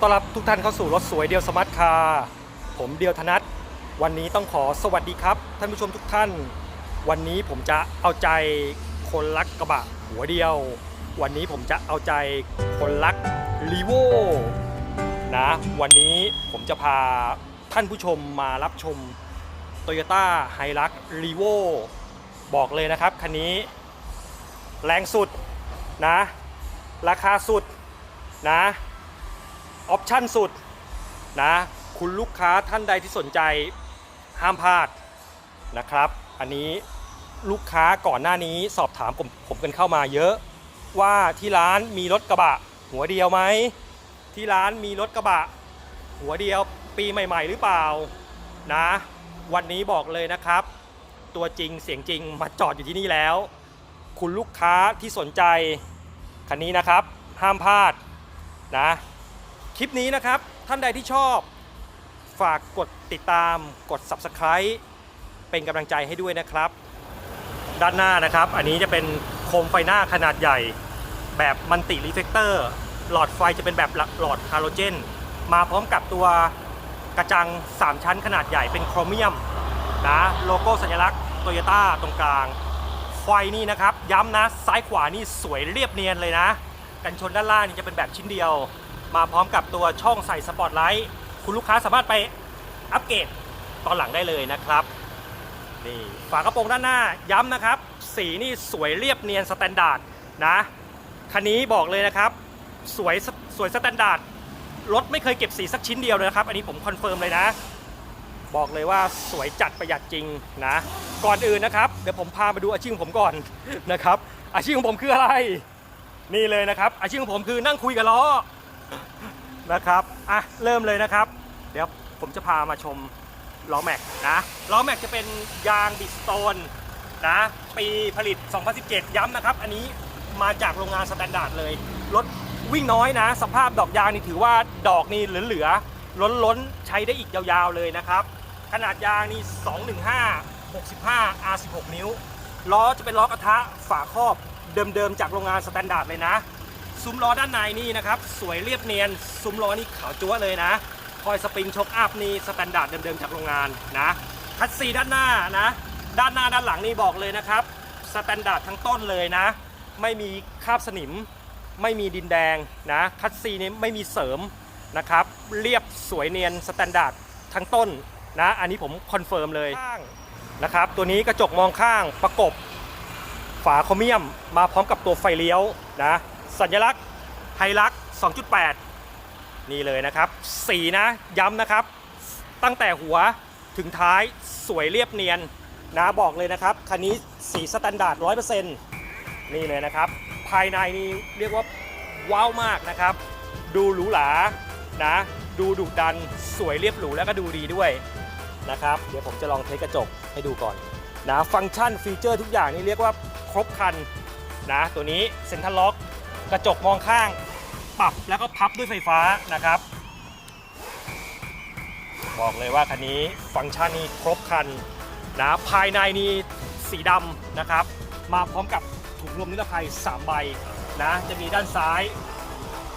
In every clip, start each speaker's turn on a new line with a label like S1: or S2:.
S1: ต้อนรับทุกท่านเข้าสู่รถสวยเดียวสมาร์ทคาร์ผมเดียวธนัทวันนี้ต้องขอสวัสดีครับ ท่านผู้ชมทุกท่าน วันนี้ผมจะเอาใจคนรักกระบะหัวเดียว วันนี้ผมจะเอาใจคนรักรีโวนะวันนี้ผมจะพาท่านผู้ชมมารับชม Toyota h i l u x r e v o บอกเลยนะครับคันนี้ แรงสุดนะ ราคาสุดนะ ออปชั่นสุดนะคุณลูกค้าท่านใดที่สนใจห้ามพลาดนะครับ อันนี้ลูกค้าก่อนหน้านี้สอบถามผมผมกันเข้ามาเยอะว่าที่ร้านมีรถกระบะ หัวเดียวไหมที่ร้านมีรถกระบะ หัวเดียวปีใหม่ ๆ หรือเปล่านะ วันนี้บอกเลยนะครับ ตัวจริงเสียงจริงมาจอดอยู่ที่นี่แล้ว คุณลูกค้าที่สนใจคันนี้นะครับ ห้ามพลาดนะ คลิปนี้นะครับ ท่านใดที่ชอบฝากกดติดตามกด Subscribe เป็นกำลังใจให้ด้วยนะครับ ด้านหน้านะครับ อันนี้จะเป็นโคมไฟหน้าขนาดใหญ่ แบบมันติรีเฟกเตอร์หลอดไฟจะเป็นแบบหลอดฮาโลเจน มาพร้อมกับตัวกระจัง 3 ชั้นขนาดใหญ่เป็นโครเมียมนะโลโก้สัญลักษณ์โตโยต้าตรงกลาง ไฟนี่นะครับ ย้ำนะ ซ้ายขวานี่สวยเรียบเนียนเลยนะ กันชนด้านล่างนี่จะเป็นแบบชิ้นเดียว มาพร้อมกับตัวช่องใส่สปอตไลท์คุณลูกค้าสามารถไปอัปเกรดตอนหลังได้เลยนะครับนี่ฝากระโปรงด้านหน้าย้ำนะครับ สีนี่สวยเรียบเนียนสแตนดาร์ดนะคันนี้บอกเลยนะครับสวยสวยสแตนดาร์ดรถไม่เคยเก็บสีสักชิ้นเดียวเลยนะครับ อันนี้ผมคอนเฟิร์มเลยนะ บอกเลยว่าสวยจัดประหยัดจริงนะ ก่อนอื่นนะครับ เดี๋ยวผมพามาดูอาชีพของผมก่อนนะครับ อาชีพของผมคืออะไร นี่เลยนะครับ อาชีพของผมคือนั่งคุยกับล้อ นะครับอะเริ่มเลยนะครับ เดี๋ยวผมจะพามาชมล้อแม็กนะล้อแม็กจะเป็นยางบิสโตนนะปีผลิต 2017 ย้ำนะครับ อันนี้มาจากโรงงานสแตนดาร์ดเลย รถวิ่งน้อยนะ สภาพดอกยางนี่ถือว่าดอกนี่เหลือๆล้นๆ ใช้ได้อีกยาวๆเลยนะครับ ขนาดยางนี่ 215 65 R16 นิ้ว ล้อจะเป็นล้อกระทะฝาครอบเดิมๆ จากโรงงานสแตนดาร์ดเลยนะ ซุ้มล้อด้านในนี่นะครับ สวยเรียบเนียน ซุ้มล้อนี่ขาวจั๊วเลยนะ คอยสปริงชกอัพนี่สแตนดาร์ดเดิมๆจากโรงงานนะคัดซีด้านหน้านะ ด้านหน้าด้านหลังนี่บอกเลยนะครับสแตนดาร์ดทั้งต้นเลยนะ ไม่มีคราบสนิม ไม่มีดินแดงนะคัดซีนี้ไม่มีเสริมนะครับ เรียบสวยเนียนสแตนดาร์ดทั้งต้นนะ อันนี้ผมคอนเฟิร์มเลยข้างนะครับ ตัวนี้กระจกมองข้างประกบ ฝาโครเมียมมาพร้อมกับตัวไฟเลี้ยวนะ สัญลักษณ์ไฮลัก2.8 นี่เลยนะครับ สีนะย้ำนะครับ ตั้งแต่หัวถึงท้ายสวยเรียบเนียนนะบอกเลยนะครับ คันนี้สีสแตนดาร์ด100%นี่เลยนะครับ ภายในนี่เรียกว่าว้าวมากนะครับ ดูหรูหรานะ ดูดุดันสวยเรียบหรูแล้วก็ดูดีด้วยนะครับ เดี๋ยวผมจะลองเทสกระจกให้ดูก่อนนะฟังก์ชันฟีเจอร์ทุกอย่างนี่เรียกว่าครบครันนะตัวนี้เซ็นทรัลล็อก กระจกมองข้าง ปรับแล้วก็พับด้วยไฟฟ้านะครับ บอกเลยว่าคันนี้ฟังก์ชันนี้ครบคันนะภายในนี่สีดำนะครับ มาพร้อมกับถุงลมนิรภัย 3 ใบนะจะมีด้านซ้าย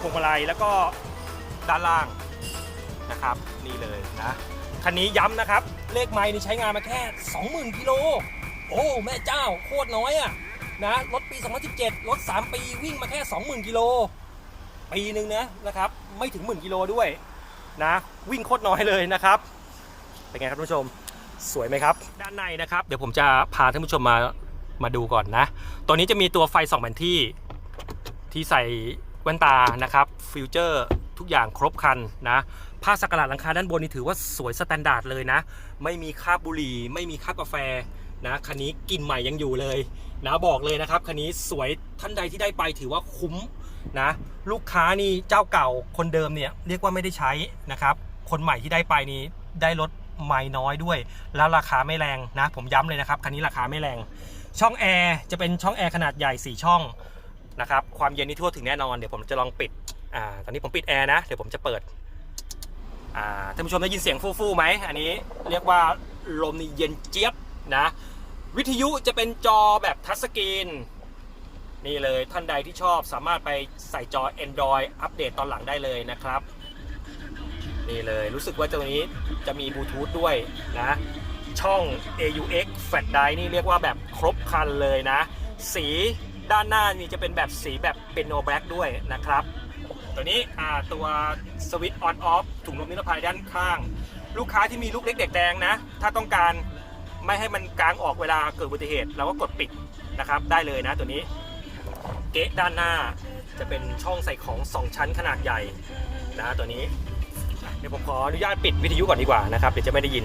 S1: พวงมาลัยแล้วก็ด้านล่างนะครับ นี่เลยนะคันนี้ย้ำนะครับ เลขไม้นี่ใช้งานมาแค่ 20,000กิโลโอ้ แม่เจ้าโคตรน้อยอะ นะรถปี 2017 รถ 3 ปีวิ่งมาแค่ 20,000 กิโล ปีหนึ่งนะนะครับ ไม่ถึงหมื่นกิโลด้วยนะ วิ่งโคตรน้อยเลยนะครับ เป็นไงครับท่านผู้ชม สวยไหมครับ ด้านในนะครับ เดี๋ยวผมจะพาท่านผู้ชมมา มาดูก่อนนะ ตัวนี้จะมีตัวไฟสองแผนที่ ที่ใส่แว่นตานะครับ ฟิวเจอร์ทุกอย่างครบคันนะผ้าสักการะหลังคาด้านบนนี่ถือว่าสวยสแตนดาร์ดเลยนะ ไม่มีคราบบุหรี่ ไม่มีคราบกาแฟ นะคันนี้กลิ่นใหม่ยังอยู่เลยนะบอกเลยนะครับคันนี้สวยท่านใดที่ได้ไปถือว่าคุ้มนะลูกค้านี่เจ้าเก่าคนเดิมเนี่ยเรียกว่าไม่ได้ใช้นะครับคนใหม่ที่ได้ไปนี่ได้รถใหม่น้อยด้วย แล้วราคาไม่แรงนะผมย้ำเลยนะครับคันนี้ราคาไม่แรง ช่องแอร์จะเป็นช่องแอร์ขนาดใหญ่ 4 ช่องนะครับความเย็นนี่ทั่วถึงแน่นอนเดี๋ยวผมจะลองปิดอ่าตอนนี้ผมปิดแอร์นะเดี๋ยวผมจะเปิดอ่าท่านผู้ชมได้ยินเสียงฟู่ๆไหมอันนี้เรียกว่าลมนี่เย็นเจี๊ยบนะ วิทยุจะเป็นจอแบบทัชสกรีนนี่เลยท่านใดที่ชอบสามารถไปใส่จอ Android อัปเดตตอนหลังได้เลยนะครับ นี่เลยรู้สึกว่าตัวนี้จะมีบลูทูธด้วยนะ ช่อง AUX f a t d i นี่เรียกว่าแบบครบครันเลยนะ สีด้านหน้านี่จะเป็นแบบสีแบบเป็นโนแบล็กด้วยนะครับ ตัวนี้ตัวสวิตช์ออนออฟถุงลมนิรภัยด้านข้าง ลูกค้าที่มีลูกเล็กเด็กแดงนะ ถ้าต้องการ ไม่ให้มันกลางออกเวลาเกิดอุบัติเหตุเราก็กดปิดนะครับ ได้เลยนะตัวนี้เกะด้านหน้าจะเป็นช่องใส่ของ 2 ชั้นขนาดใหญ่นะตัวนี้ เดี๋ยวผมขออนุญาตปิดวิทยุก่อนดีกว่านะครับเดี๋ยวจะไม่ได้ยิน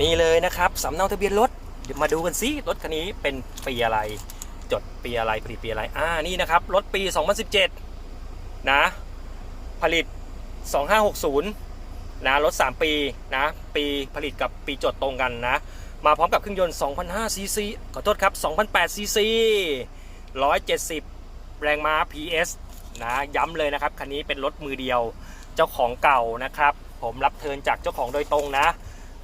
S1: นี่เลยนะครับสำเนาทะเบียนรถเดี๋ยวมาดูกันซิรถคันนี้เป็นปีอะไร จดปีอะไรผลิตปีอะไรอ่านี่นะครับรถปี 2017 นะ ผลิต 2560 นะรถ 3 ปีนะปีผลิตกับปีจดตรงกันนะ มาพร้อมกับเครื่องยนต์2,500ซีซีขอโทษครับ2,008ซีซี170 แรงม้า PS นะย้ำเลยนะครับ คันนี้เป็นรถมือเดียวเจ้าของเก่านะครับ ผมรับเทิร์นจากเจ้าของโดยตรงนะ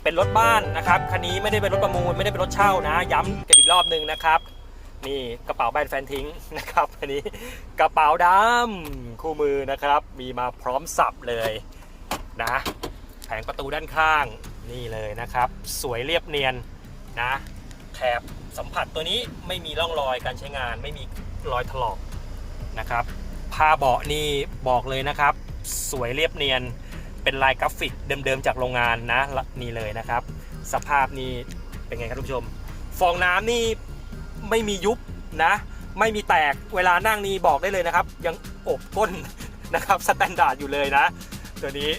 S1: เป็นรถบ้านนะครับคันนี้ไม่ได้เป็นรถประมูลไม่ได้เป็นรถเช่านะ ย้ำกันอีกรอบหนึ่งนะครับนี่กระเป๋าแบรนด์แฟนทิ้งนะครับอันนี้กระเป๋าดำคู่มือนะครับ มีมาพร้อมสับเลย นะแผงประตูด้านข้างนี่เลยนะครับ สวยเรียบเนียนนะแถบสัมผัสตัวนี้ไม่มีร่องรอยการใช้งาน ไม่มีรอยถลอกนะครับผ้าเบาะนี่บอกเลยนะครับ สวยเรียบเนียนเป็นลายกราฟิกเดิมๆจากโรงงานนะนี่เลยนะครับ สภาพนี่เป็นไงครับทุกผู้ชม ฟองน้ำนี่ไม่มียุบนะ ไม่มีแตกเวลานั่งนี่บอกได้เลยนะครับ ยังอบก้นนะครับสแตนดาร์ดอยู่เลยนะ ตัวนี้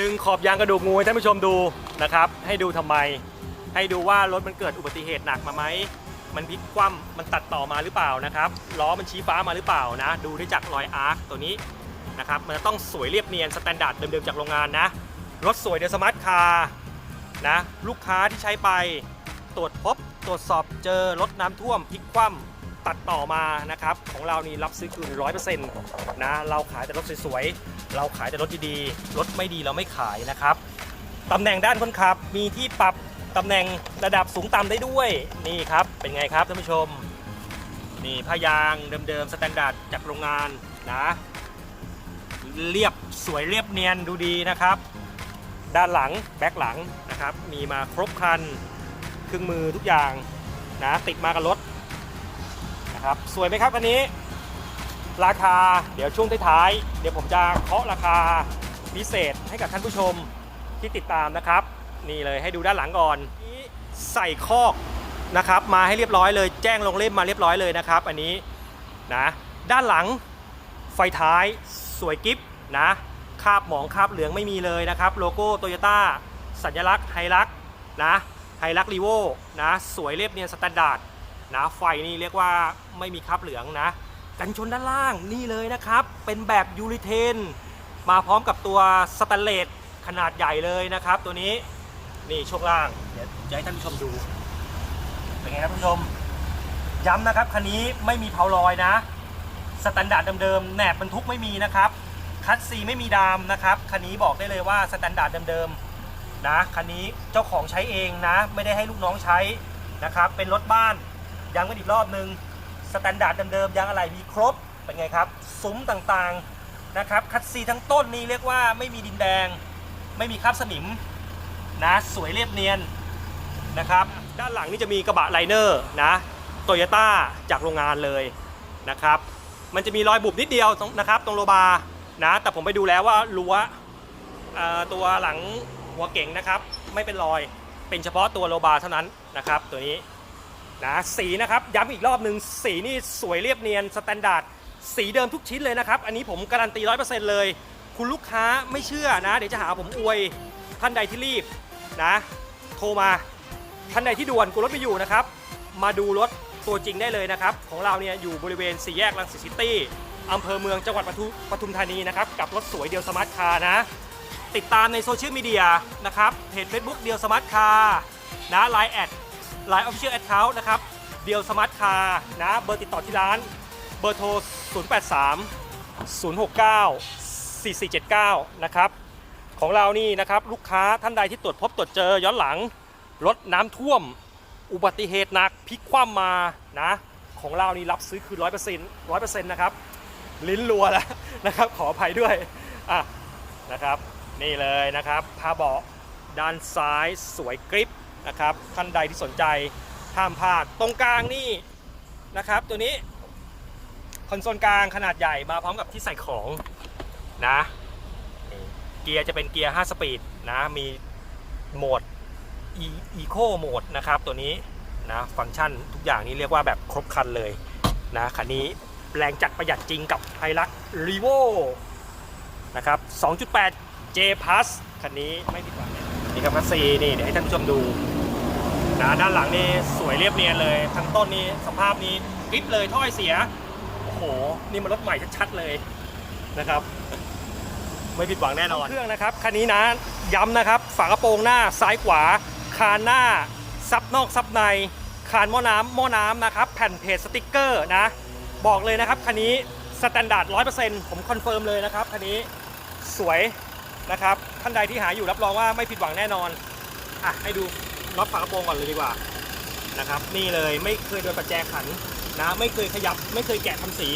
S1: ดึงขอบยางกระดูกงูให้ท่านผู้ชมดูนะครับ ให้ดูทำไม ให้ดูว่ารถมันเกิดอุบัติเหตุหนักมาไหมมันพลิกคว่ำมันตัดต่อมาหรือเปล่านะครับล้อมันชี้ฟ้ามาหรือเปล่านะ ดูได้จากรอยอาร์คตัวนี้นะครับมันจะต้องสวยเรียบเนียนสแตนดาร์ดเดิมๆจากโรงงานนะรถสวยเดอะสมาร์ทคาร์นะลูกค้าที่ใช้ไป ตรวจพบตรวจสอบเจอรถน้ำท่วมพลิกคว่ำ ตัดต่อมานะครับของเรานี่รับซื้อคืนร้อยเปอร์เซ็นต์นะเราขายแต่รถสวยๆเราขายแต่รถดีๆรถไม่ดีเราไม่ขายนะครับตำแหน่งด้านคนขับมีที่ปรับตำแหน่งระดับสูงต่ำได้ด้วยนี่ครับเป็นไงครับท่านผู้ชมนี่ผ้ายางเดิมๆสแตนดาร์ดจากโรงงานนะเรียบสวยเรียบเนียนดูดีนะครับ ด้านหลังแบ็คหลังนะครับมีมาครบครันเครื่องมือทุกอย่างนะติดมากับรถ นะครับสวยไหมครับคันนี้ ราคาเดี๋ยวช่วงท้ายๆเดี๋ยวผมจะเคาะราคาพิเศษให้กับท่านผู้ชมที่ติดตามนะครับ นี่เลยให้ดูด้านหลังก่อนนี่ใส่คอกนะครับ มาให้เรียบร้อยเลย แจ้งลงเล่มมาเรียบร้อยเลยนะครับ อันนี้นะด้านหลังไฟท้ายสวยกิฟนะคาบหมองคาบเหลืองไม่มีเลยนะครับ โลโก้โตโยต้าสัญลักษณ์ไฮรักนะไฮรักรีโวนะสวยเรียบเนียนสแตนดาร์ด นะไฟนี่เรียกว่าไม่มีคราบเหลืองนะ กันชนด้านล่างนี่เลยนะครับ เป็นแบบยูริเทน มาพร้อมกับตัวสแตนเลสขนาดใหญ่เลยนะครับ ตัวนี้นี่ช่วงล่างเดี๋ยวจะให้ท่านผู้ชมดูเป็นไงครับท่านผู้ชม ย้ำนะครับคันนี้ไม่มีเพาลอยนะสแตนดาร์ดเดิมๆแหนบบรรทุกไม่มีนะครับคัตซีไม่มีดามนะครับคันนี้บอกได้เลยว่าสแตนดาร์ดเดิมๆนะคันนี้เจ้าของใช้เองนะ ไม่ได้ให้ลูกน้องใช้นะครับ เป็นรถบ้าน ย้ำกันอีกรอบนึงสแตนดาร์ดเดิมๆยางอะไรมีครบเป็นไงครับซุ้มต่างๆนะครับคัตซีทั้งต้นนี่เรียกว่าไม่มีดินแดง ไม่มีคราบสนิมนะสวยเรียบเนียนนะครับ ด้านหลังนี่จะมีกระบะไลเนอร์นะโตโยต้าจากโรงงานเลยนะครับ มันจะมีรอยบุบนิดเดียวตรงนะครับ ตรงโลบาร์นะแต่ผมไปดูแล้วว่ารั้วเอ่อตัวหลังหัวเก่งนะครับ ไม่เป็นรอยเป็นเฉพาะตัวโลบาร์เท่านั้นนะครับ ตัวนี้ นะสีนะครับย้ำอีกรอบหนึ่งสีนี่สวยเรียบเนียนสแตนดาร์ดสีเดิมทุกชิ้นเลยนะครับ อันนี้ผมการันตีร้อยเปอร์เซ็นต์เลย คุณลูกค้าไม่เชื่อนะ เดี๋ยวจะหาผมอวยท่านใดที่รีบนะ โทรมาท่านใดที่ด่วนกูรถไม่อยู่นะครับ มาดูรถตัวจริงได้เลยนะครับ ของเราเนี่ยอยู่บริเวณสี่แยกลังสิตซิตี้อำเภอเมืองจังหวัดปทุมปทุมธานีนะครับ กับรถสวยเดียวสมาร์ทคาร์นะ ติดตามในโซเชียลมีเดียนะครับเพจ Facebook เดียวสมาร์ทคาร์นะไลน์แอด ไลน์ออฟฟิเชียลแอดเคาท์นะครับเดียวสมาร์ทคาร์นะเบอร์ติดต่อที่ร้าน เบอร์โทร 083 069 4479 นะครับ ของเรานี่นะครับลูกค้าท่านใดที่ตรวจพบตรวจเจอย้อนหลังรถน้ำท่วม อุบัติเหตุหนักพลิกคว่ำมานะของเรานี่รับซื้อคือร้อยเปอร์เซ็นต์ร้อยเปอร์เซ็นต์นะครับ ลิ้นรัวแล้วนะครับ ขออภัยด้วยอะนะครับ นี่เลยนะครับผ้าเบาะด้านซ้ายสวยกริป นะครับท่านใดที่สนใจห้ามพลาดตรงกลางนี่นะครับ ตัวนี้คอนโซลกลางขนาดใหญ่มาพร้อมกับที่ใส่ของนะเกียร์จะเป็นเกียร์ 5 สปีดนะมีโหมด Eco โหมดนะครับตัวนี้นะฟังก์ชันทุกอย่างนี้เรียกว่าแบบครบคันเลยนะคันนี้แรงจัดประหยัดจริงกับไฮรักรีโวนะครับ 2.8 J Plus คันนี้ไม่ผิดหวังนี่ครับคัสซีนี่เดี๋ยวให้ท่านผู้ชมดู นะด้านหลังนี่สวยเรียบเนียนเลย ทั้งต้นนี้สภาพนี้กริปเลยถ้อยเสีย โอ้โห นี่มันรถใหม่ชัดๆเลยนะครับ ไม่ผิดหวังแน่นอน เครื่องนะครับคันนี้นะย้ำนะครับ ฝากระโปรงหน้าซ้ายขวา คานหน้า ซับนอกซับใน คานหม้อน้ำหม้อน้ำนะครับ แผ่นเพจสติกเกอร์นะ บอกเลยนะครับคันนี้สแตนดาร์ดร้อยเปอร์เซ็นต์ผมคอนเฟิร์มเลยนะครับคันนี้สวยนะครับท่านใดที่หาอยู่รับรองว่าไม่ผิดหวังแน่นอนอะให้ดู น็อตฝากระโปรงก่อนเลยดีกว่านะครับนี่เลยไม่เคยโดนประแจขันนะไม่เคยขยับไม่เคยแกะทำสี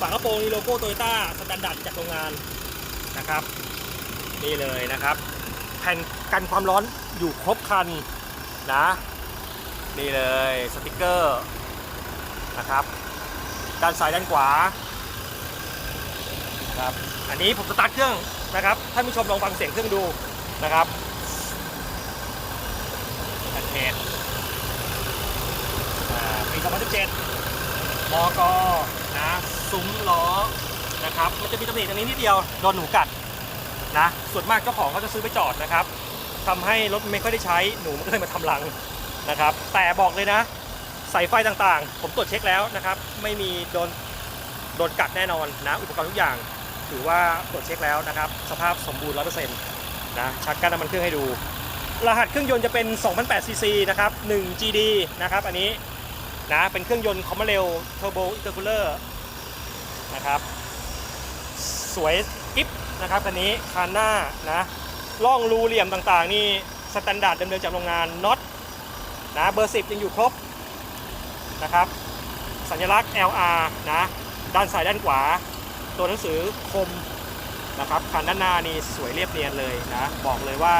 S1: ฝากระโปรงนี่โลโก้โตโยต้าสแตนดาร์ดจากโรงงานนะครับ นี่เลยนะครับ แผ่นกันความร้อนอยู่ครบคันนะนี่เลยสติกเกอร์นะครับ ด้านซ้ายด้านขวาครับอันนี้ผมสตาร์ทเครื่องนะครับท่านผู้ชมลองฟังเสียงเครื่องดูนะครับ เพจอ่าปี 2017มกนะซุ้มล้อนะครับมันจะมีตำหนิตรงนี้นิดเดียวโดนหนูกัดนะส่วนมากเจ้าของเขาจะซื้อไปจอดนะครับทำให้รถไม่ค่อยได้ใช้หนูมันก็เลยมาทำรังนะครับแต่บอกเลยนะสายไฟต่างๆ ผมตรวจเช็คแล้วนะครับ ไม่มีโดนโดนกัดแน่นอนนะอุปกรณ์ทุกอย่าง ถือว่าตรวจเช็คแล้วนะครับ สภาพสมบูรณ์100%นะชักกันน้ำมันเครื่องให้ดู รหัสเครื่องยนต์จะเป็น 2008 cc นะครับ 1 GD นะครับอันนี้นะเป็นเครื่องยนต์คอมมาเรลเทอร์โบอินเตอร์คูลเลอร์นะครับสวยกิ๊บนะครับคันนี้คันหน้านะล่องรูเหลี่ยมต่างๆ นี่สแตนดาร์ดเดิมๆจากโรงงานน็อตนะเบอร์10ยังอยู่ครบนะครับสัญลักษณ์ LR นะด้านซ้ายด้านขวา ตัวหนังสือคมนะครับคันด้านหน้านี่สวยเรียบเนียนเลยนะบอกเลยว่า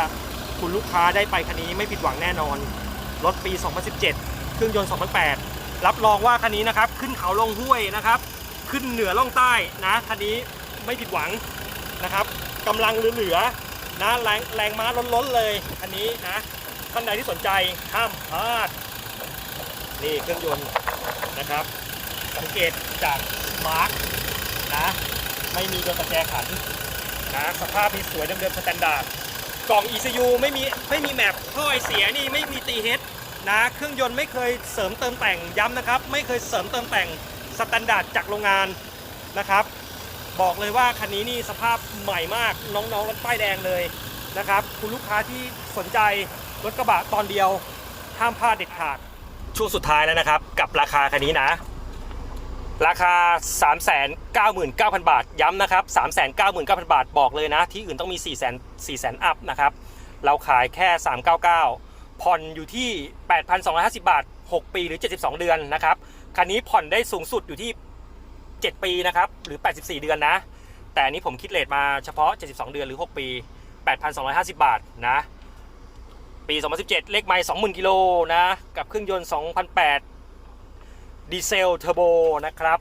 S1: คุณลูกค้าได้ไปคันนี้ไม่ผิดหวังแน่นอน รถปี 2017 เครื่องยนต์ 2008 รับรองว่าคันนี้นะครับ ขึ้นเขาลงห้วยนะครับ ขึ้นเหนือล่องใต้นะคันนี้ไม่ผิดหวังนะครับกำลังเหลือๆนะแรงแรงม้าล้นๆเลยคันนี้นะท่านใดที่สนใจห้ามพลาดนี่เครื่องยนต์นะครับ สังเกตจากมาร์กนะไม่มีโดนตะแกรงขันนะสภาพนี่สวยเดิมๆสแตนดาร์ด กล่อง ECU ไม่มีไม่มีแมปท่อไอเสียนี่ไม่มีตีเฮดนะเครื่องยนต์ไม่เคยเสริมเติมแต่งย้ำนะครับ ไม่เคยเสริมเติมแต่งสแตนดาร์ดจากโรงงานนะครับ บอกเลยว่าคันนี้นี่สภาพใหม่มากน้องๆรถป้ายแดงเลยนะครับ คุณลูกค้าที่สนใจรถกระบะตอนเดียวห้ามพลาดเด็ดขาดช่วงสุดท้ายแล้วนะครับ กับราคาคันนี้นะ ราคา 399,000 บาท ย้ำนะครับ 399,000 บาท บอกเลยนะ ที่อื่นต้องมี 4 0 0 0 0 4 0 0 อัพนะครับ เราขายแค่ 399 ผ่อนอยู่ที่ 8,250 บาท 6 ปีหรือ 72 เดือนนะครับ คันนี้ผ่อนได้สูงสุดอยู่ที่ 7 ปีนะครับ หรือ 84 เดือนนะ แต่นนี้ผมคิดเลทมาเฉพาะ 72 เดือนหรือ 6 ปี 8,250 บาทนะ ปี 2017 เลขไมล์20,000 กิโลนะ กับเครื่องยนต์ 2008 ดีเซลเทอร์โบนะครับ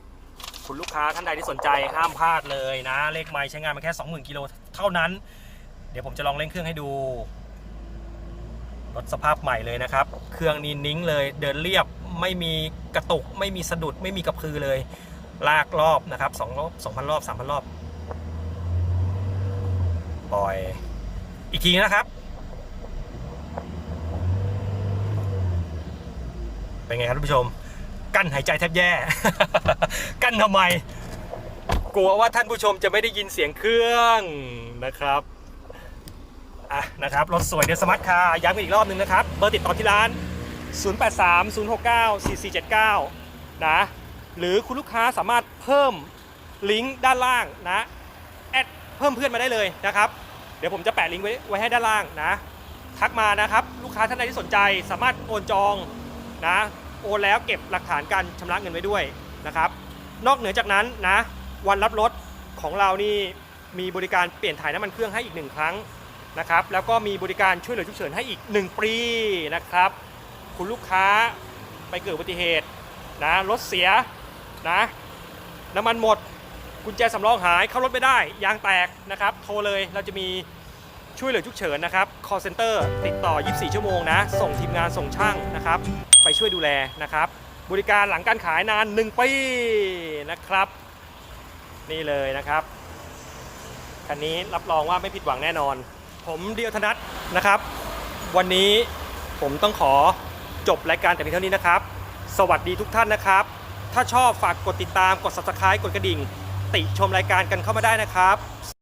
S1: คุณลูกค้าท่านใดที่สนใจห้ามพลาดเลยนะ เลขไมล์ใช้งานมาแค่ 20,000กิโลเท่านั้น เดี๋ยวผมจะลองเร่งเครื่องให้ดูรถสภาพใหม่เลยนะครับ เครื่องนี้นิ้งเลยเดินเรียบไม่มีกระตุก ไม่มีสะดุดไม่มีกระพือเลย ลากรอบนะครับสองรอบ2,000รอบ3,000รอบปล่อย อีกทีนะครับ เป็นไงครับท่านผู้ชม กั้นหายใจแทบแย่ กั้นทำไม กลัวว่าท่านผู้ชมจะไม่ได้ยินเสียงเครื่องนะครับอะนะครับรถสวยเดลสมาร์ทคาร์ย้ำอีกรอบหนึ่งนะครับ เบอร์ติดต่อที่ร้าน 083 069 4479 นะ หรือคุณลูกค้าสามารถเพิ่มลิงก์ด้านล่างนะ แอดเพิ่มเพื่อนมาได้เลยนะครับ เดี๋ยวผมจะแปะลิงก์ไว้ไว้ให้ด้านล่างนะ ทักมานะครับ ลูกค้าท่านใดที่สนใจสามารถโอนจองนะ โอนแล้วเก็บหลักฐานการชำระเงินไว้ด้วยนะครับ นอกเหนือจากนั้นนะวันรับรถของเรานี่มีบริการเปลี่ยนถ่ายน้ำมันเครื่องให้อีกหนึ่งครั้งนะครับ แล้วก็มีบริการช่วยเหลือฉุกเฉินให้อีก 1 ปีนะครับ คุณลูกค้าไปเกิดอุบัติเหตุนะรถเสียนะน้ำมันหมดกุญแจสำรองหายเข้ารถไม่ได้ยางแตกนะครับ โทรเลยเราจะมี ช่วยเหลือฉุกเฉินนะครับ call center ติดต่อ 24 ชั่วโมงนะ ส่งทีมงานส่งช่างนะครับ ไปช่วยดูแลนะครับ บริการหลังการขายนาน 1 ปีนะครับ นี่เลยนะครับคันนี้รับรองว่าไม่ผิดหวังแน่นอน ผมเดียวธนัทนะครับ วันนี้ผมต้องขอจบรายการแต่เพียงเท่านี้นะครับ สวัสดีทุกท่านนะครับ ถ้าชอบฝากกดติดตามกด subscribe กดกระดิ่ง ติชมรายการกันเข้ามาได้นะครับ